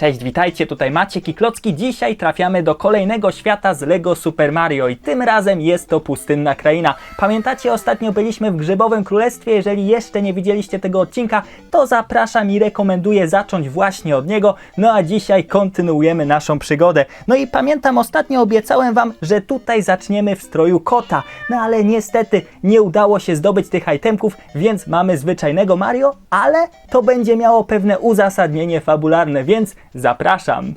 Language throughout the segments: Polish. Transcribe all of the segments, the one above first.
Cześć, witajcie, tutaj Maciek i Klocki. Dzisiaj trafiamy do kolejnego świata z LEGO Super Mario i tym razem jest to pustynna kraina. Pamiętacie, ostatnio byliśmy w Grzybowym Królestwie. Jeżeli jeszcze nie widzieliście tego odcinka, to zapraszam i rekomenduję zacząć właśnie od niego. No a dzisiaj kontynuujemy naszą przygodę. No i pamiętam, ostatnio obiecałem Wam, że tutaj zaczniemy w stroju kota. No ale niestety nie udało się zdobyć tych itemków, więc mamy zwyczajnego Mario, ale to będzie miało pewne uzasadnienie fabularne, więc zapraszam.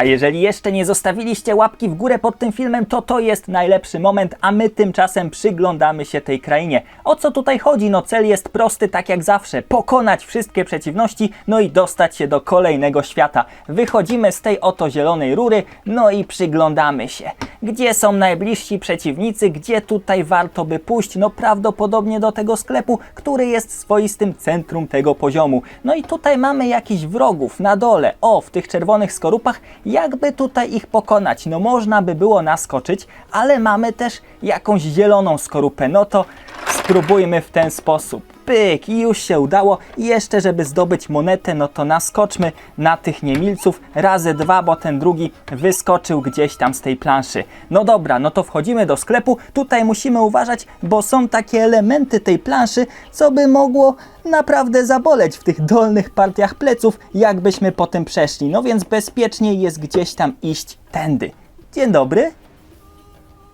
A jeżeli jeszcze nie zostawiliście łapki w górę pod tym filmem, to to jest najlepszy moment, a my tymczasem przyglądamy się tej krainie. O co tutaj chodzi? No cel jest prosty, tak jak zawsze. Pokonać wszystkie przeciwności, no i dostać się do kolejnego świata. Wychodzimy z tej oto zielonej rury, no i przyglądamy się. Gdzie są najbliżsi przeciwnicy? Gdzie tutaj warto by pójść? No prawdopodobnie do tego sklepu, który jest swoistym centrum tego poziomu. No i tutaj mamy jakichś wrogów na dole. O, w tych czerwonych skorupach jakby tutaj ich pokonać? No można by było naskoczyć, ale mamy też jakąś zieloną skorupę. No to spróbujmy w ten sposób. Pyk, i już się udało. I jeszcze, żeby zdobyć monetę, no to naskoczmy na tych niemilców razy dwa, bo ten drugi wyskoczył gdzieś tam z tej planszy. No dobra, no to wchodzimy do sklepu. Tutaj musimy uważać, bo są takie elementy tej planszy, co by mogło naprawdę zaboleć w tych dolnych partiach pleców, jakbyśmy potem przeszli. No więc bezpieczniej jest gdzieś tam iść tędy. Dzień dobry.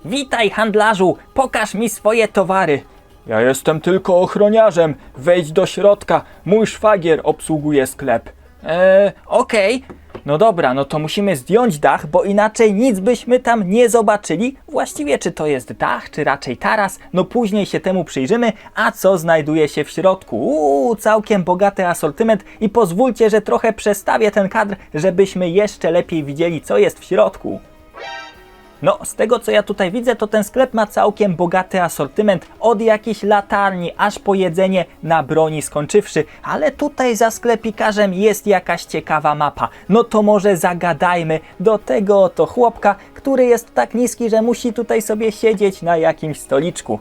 Witaj, handlarzu, pokaż mi swoje towary. Ja jestem tylko ochroniarzem. Wejdź do środka. Mój szwagier obsługuje sklep. Eee, okej. No dobra, no to musimy zdjąć dach, bo inaczej nic byśmy tam nie zobaczyli. Właściwie czy to jest dach, czy raczej taras? No później się temu przyjrzymy. A co znajduje się w środku? Uuu, całkiem bogaty asortyment i pozwólcie, że trochę przestawię ten kadr, żebyśmy jeszcze lepiej widzieli, co jest w środku. No, z tego co ja tutaj widzę, to ten sklep ma całkiem bogaty asortyment, od jakiejś latarni aż po jedzenie na broni skończywszy, ale tutaj za sklepikarzem jest jakaś ciekawa mapa. No to może zagadajmy do tego oto chłopka, który jest tak niski, że musi tutaj sobie siedzieć na jakimś stoliczku.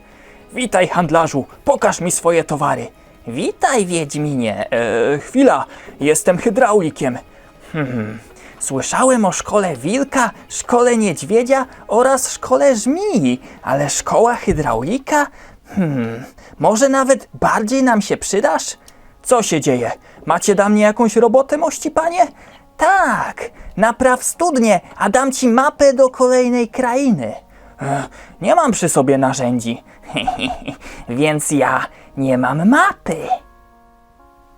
Witaj handlarzu, pokaż mi swoje towary. Witaj Wiedźminie. Eee, chwila, jestem hydraulikiem. Hmm. Słyszałem o szkole wilka, szkole niedźwiedzia oraz szkole żmii, ale szkoła hydraulika? Hmm, może nawet bardziej nam się przydasz? Co się dzieje? Macie dla mnie jakąś robotę, mości panie? Tak, napraw studnię, a dam ci mapę do kolejnej krainy. Ech, nie mam przy sobie narzędzi, więc ja nie mam mapy.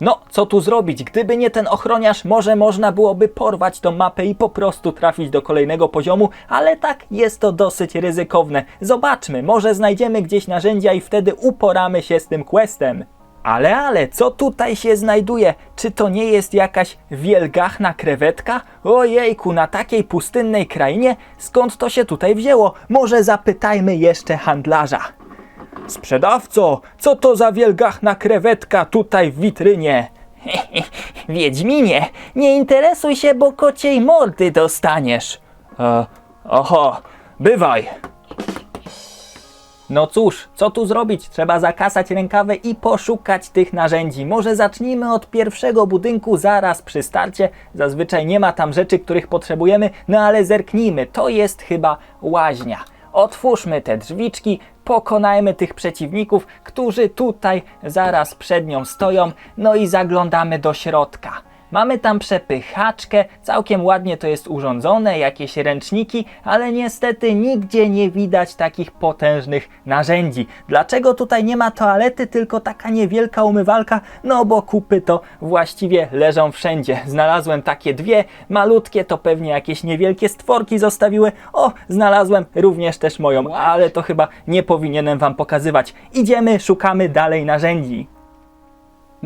No, co tu zrobić? Gdyby nie ten ochroniarz, może można byłoby porwać tą mapę i po prostu trafić do kolejnego poziomu, ale tak jest to dosyć ryzykowne. Zobaczmy, może znajdziemy gdzieś narzędzia i wtedy uporamy się z tym questem. Ale, ale, co tutaj się znajduje? Czy to nie jest jakaś wielgachna krewetka? Ojejku, na takiej pustynnej krainie? Skąd to się tutaj wzięło? Może zapytajmy jeszcze handlarza. Sprzedawco, co to za wielgachna krewetka tutaj w witrynie? Wiedźminie, nie interesuj się, bo kociej mordy dostaniesz. E, oho, bywaj. No cóż, co tu zrobić? Trzeba zakasać rękawy i poszukać tych narzędzi. Może zacznijmy od pierwszego budynku zaraz przy starcie. Zazwyczaj nie ma tam rzeczy, których potrzebujemy, no ale zerknijmy, to jest chyba łaźnia. Otwórzmy te drzwiczki, pokonajmy tych przeciwników, którzy tutaj zaraz przed nią stoją, no i zaglądamy do środka. Mamy tam przepychaczkę, całkiem ładnie to jest urządzone, jakieś ręczniki, ale niestety nigdzie nie widać takich potężnych narzędzi. Dlaczego tutaj nie ma toalety, tylko taka niewielka umywalka? No bo kupy to właściwie leżą wszędzie. Znalazłem takie dwie, malutkie to pewnie jakieś niewielkie stworki zostawiły. O, znalazłem również też moją, ale to chyba nie powinienem wam pokazywać. Idziemy, szukamy dalej narzędzi.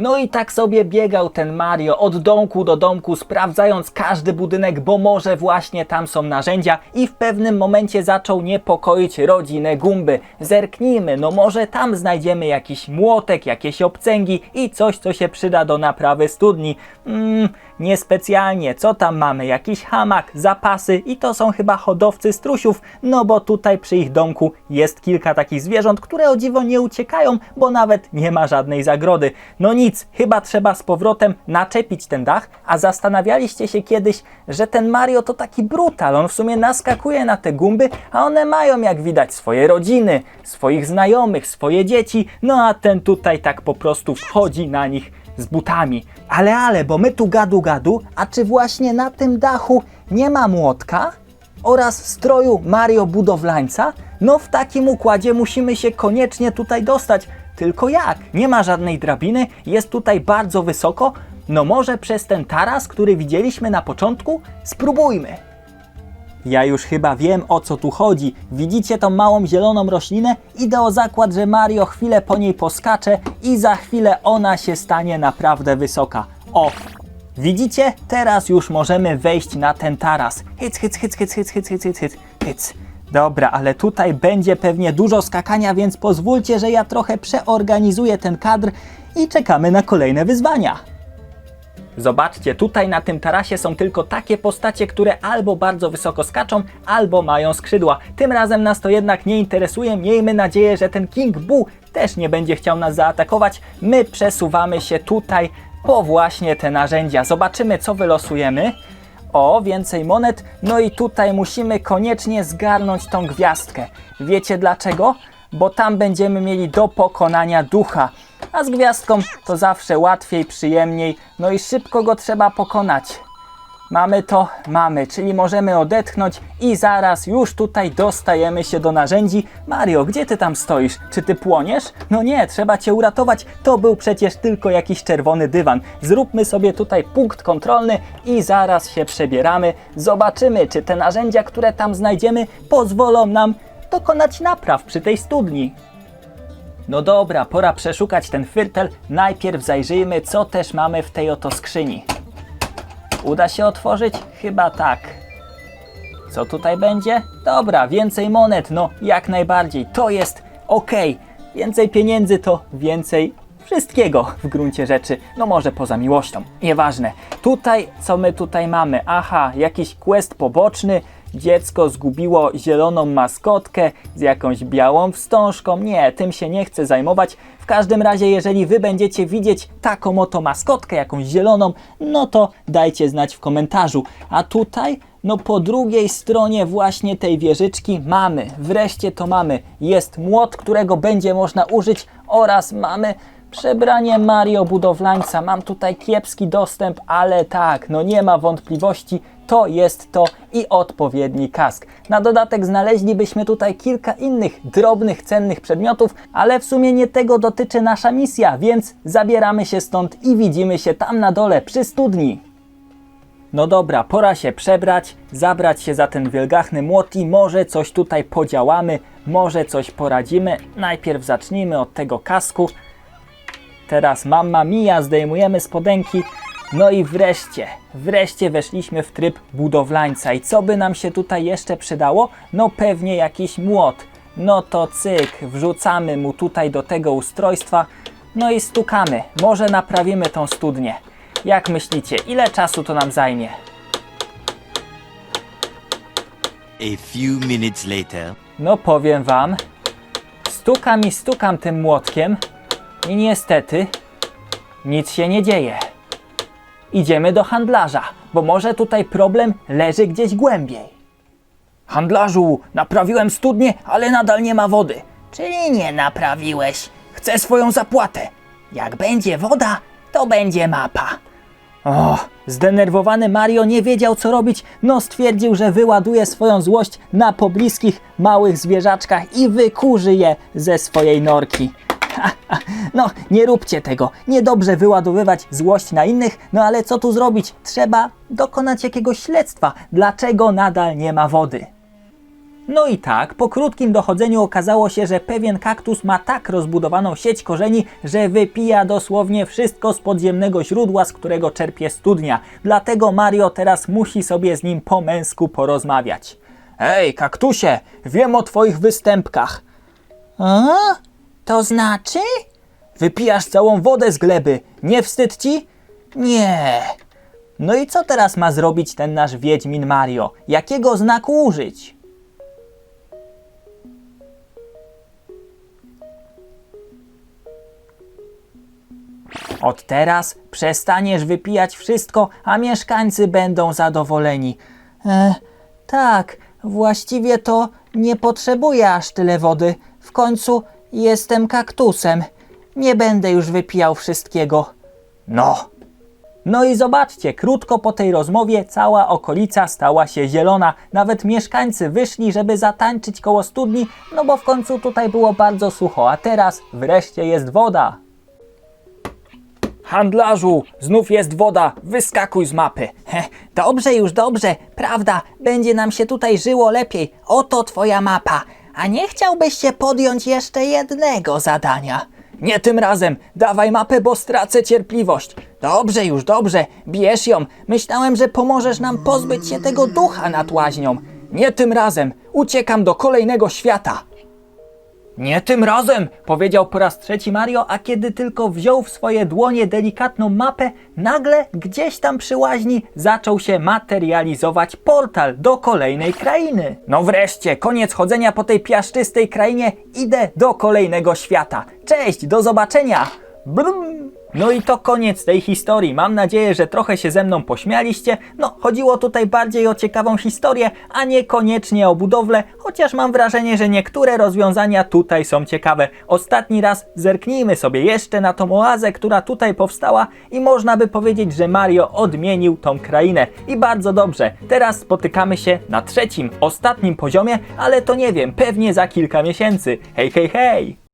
No i tak sobie biegał ten Mario od domku do domku, sprawdzając każdy budynek, bo może właśnie tam są narzędzia i w pewnym momencie zaczął niepokoić rodzinę Gumby. Zerknijmy, no może tam znajdziemy jakiś młotek, jakieś obcęgi i coś, co się przyda do naprawy studni. Mm, Niespecjalnie. Co tam mamy? Jakiś hamak, zapasy i to są chyba hodowcy strusiów, no bo tutaj przy ich domku jest kilka takich zwierząt, które o dziwo nie uciekają, bo nawet nie ma żadnej zagrody. No nic, chyba trzeba z powrotem naczepić ten dach, a zastanawialiście się kiedyś, że ten Mario to taki brutal, on w sumie naskakuje na te gumby, a one mają jak widać swoje rodziny, swoich znajomych, swoje dzieci, no a ten tutaj tak po prostu wchodzi na nich z butami. Ale, ale, bo my tu gadu gadu, a czy właśnie na tym dachu nie ma młotka? Oraz stroju Mario Budowlańca? No w takim układzie musimy się koniecznie tutaj dostać. Tylko jak? Nie ma żadnej drabiny, jest tutaj bardzo wysoko. No może przez ten taras, który widzieliśmy na początku? Spróbujmy. Ja już chyba wiem o co tu chodzi. Widzicie tą małą zieloną roślinę? Idę o zakład, że Mario chwilę po niej poskacze i za chwilę ona się stanie naprawdę wysoka. O! Widzicie? Teraz już możemy wejść na ten taras. Hyc, hyc, hyc, hyc, hyc, hyc, hyc, hyc, hyc. Dobra, ale tutaj będzie pewnie dużo skakania, więc pozwólcie, że ja trochę przeorganizuję ten kadr i czekamy na kolejne wyzwania. Zobaczcie, tutaj na tym tarasie są tylko takie postacie, które albo bardzo wysoko skaczą, albo mają skrzydła. Tym razem nas to jednak nie interesuje. Miejmy nadzieję, że ten King Boo też nie będzie chciał nas zaatakować. My przesuwamy się tutaj po właśnie te narzędzia. Zobaczymy, co wylosujemy. O, więcej monet. No i tutaj musimy koniecznie zgarnąć tą gwiazdkę. Wiecie dlaczego? Bo tam będziemy mieli do pokonania ducha. A z gwiazdką to zawsze łatwiej, przyjemniej, no i szybko go trzeba pokonać. Mamy to, mamy, czyli możemy odetchnąć i zaraz już tutaj dostajemy się do narzędzi. Mario, gdzie ty tam stoisz? Czy ty płoniesz? No nie, trzeba cię uratować. To był przecież tylko jakiś czerwony dywan. Zróbmy sobie tutaj punkt kontrolny i zaraz się przebieramy. Zobaczymy, czy te narzędzia, które tam znajdziemy, pozwolą nam dokonać napraw przy tej studni. No dobra, pora przeszukać ten firtel. Najpierw zajrzyjmy, co też mamy w tej oto skrzyni. Uda się otworzyć? Chyba tak. Co tutaj będzie? Dobra, więcej monet, no jak najbardziej. To jest ok. Więcej pieniędzy to więcej wszystkiego w gruncie rzeczy. No może poza miłością. Nieważne. Tutaj, co my tutaj mamy? Aha, jakiś quest poboczny. Dziecko zgubiło zieloną maskotkę z jakąś białą wstążką. Nie, tym się nie chcę zajmować. W każdym razie, jeżeli wy będziecie widzieć taką oto maskotkę, jakąś zieloną, no to dajcie znać w komentarzu. A tutaj, no po drugiej stronie właśnie tej wieżyczki mamy, wreszcie to mamy. Jest młot, którego będzie można użyć oraz mamy Przebranie Mario Budowlańca. Mam tutaj kiepski dostęp, ale tak, no nie ma wątpliwości, to jest to i odpowiedni kask. Na dodatek znaleźlibyśmy tutaj kilka innych drobnych, cennych przedmiotów, ale w sumie nie tego dotyczy nasza misja, więc zabieramy się stąd i widzimy się tam na dole przy studni. No dobra, pora się przebrać, zabrać się za ten wielgachny młot i może coś tutaj podziałamy, może coś poradzimy. Najpierw zacznijmy od tego kasku. Teraz Mamma Mia zdejmujemy spodenki. No i wreszcie, wreszcie weszliśmy w tryb budowlańca. I co by nam się tutaj jeszcze przydało? No pewnie jakiś młot. No to cyk, wrzucamy mu tutaj do tego ustrojstwa. No i stukamy. Może naprawimy tą studnię. Jak myślicie, ile czasu to nam zajmie? A few minutes later. No powiem wam, stukam i stukam tym młotkiem i niestety nic się nie dzieje. Idziemy do handlarza, bo może tutaj problem leży gdzieś głębiej. Handlarzu, naprawiłem studnię, ale nadal nie ma wody. Czyli nie naprawiłeś. Chcę swoją zapłatę. Jak będzie woda, to będzie mapa. O, zdenerwowany Mario nie wiedział co robić, no stwierdził, że wyładuje swoją złość na pobliskich małych zwierzaczkach i wykurzy je ze swojej norki. No, nie róbcie tego. Niedobrze wyładowywać złość na innych, no ale co tu zrobić? Trzeba dokonać jakiegoś śledztwa. Dlaczego nadal nie ma wody? No i tak, po krótkim dochodzeniu okazało się, że pewien kaktus ma tak rozbudowaną sieć korzeni, że wypija dosłownie wszystko z podziemnego źródła, z którego czerpie studnia. Dlatego Mario teraz musi sobie z nim po męsku porozmawiać. Ej, kaktusie, wiem o twoich występkach. A? To znaczy? Wypijasz całą wodę z gleby. Nie wstyd ci? Nie. No i co teraz ma zrobić ten nasz Wiedźmin Mario? Jakiego znaku użyć? Od teraz przestaniesz wypijać wszystko, a mieszkańcy będą zadowoleni. E, tak, właściwie to nie potrzebuję aż tyle wody. W końcu jestem kaktusem. Nie będę już wypijał wszystkiego. No. No i zobaczcie, krótko po tej rozmowie cała okolica stała się zielona. Nawet mieszkańcy wyszli, żeby zatańczyć koło studni, no bo w końcu tutaj było bardzo sucho, a teraz wreszcie jest woda. Handlarzu, znów jest woda, wyskakuj z mapy. Heh, dobrze już, dobrze, prawda, będzie nam się tutaj żyło lepiej. Oto twoja mapa. A nie chciałbyś się podjąć jeszcze jednego zadania? Nie tym razem, dawaj mapę, bo stracę cierpliwość. Dobrze już, dobrze, bierz ją. Myślałem, że pomożesz nam pozbyć się tego ducha nad łaźnią. Nie tym razem, uciekam do kolejnego świata. Nie tym razem, powiedział po raz trzeci Mario, a kiedy tylko wziął w swoje dłonie delikatną mapę, nagle gdzieś tam przy łaźni zaczął się materializować portal do kolejnej krainy. No wreszcie, koniec chodzenia po tej piaszczystej krainie, idę do kolejnego świata. Cześć, do zobaczenia! Brum. No i to koniec tej historii. Mam nadzieję, że trochę się ze mną pośmialiście. No, chodziło tutaj bardziej o ciekawą historię, a niekoniecznie o budowlę, chociaż mam wrażenie, że niektóre rozwiązania tutaj są ciekawe. Ostatni raz zerknijmy sobie jeszcze na tą oazę, która tutaj powstała i można by powiedzieć, że Mario odmienił tą krainę. I bardzo dobrze. Teraz spotykamy się na trzecim, ostatnim poziomie, ale to nie wiem, pewnie za kilka miesięcy. Hej, hej, hej!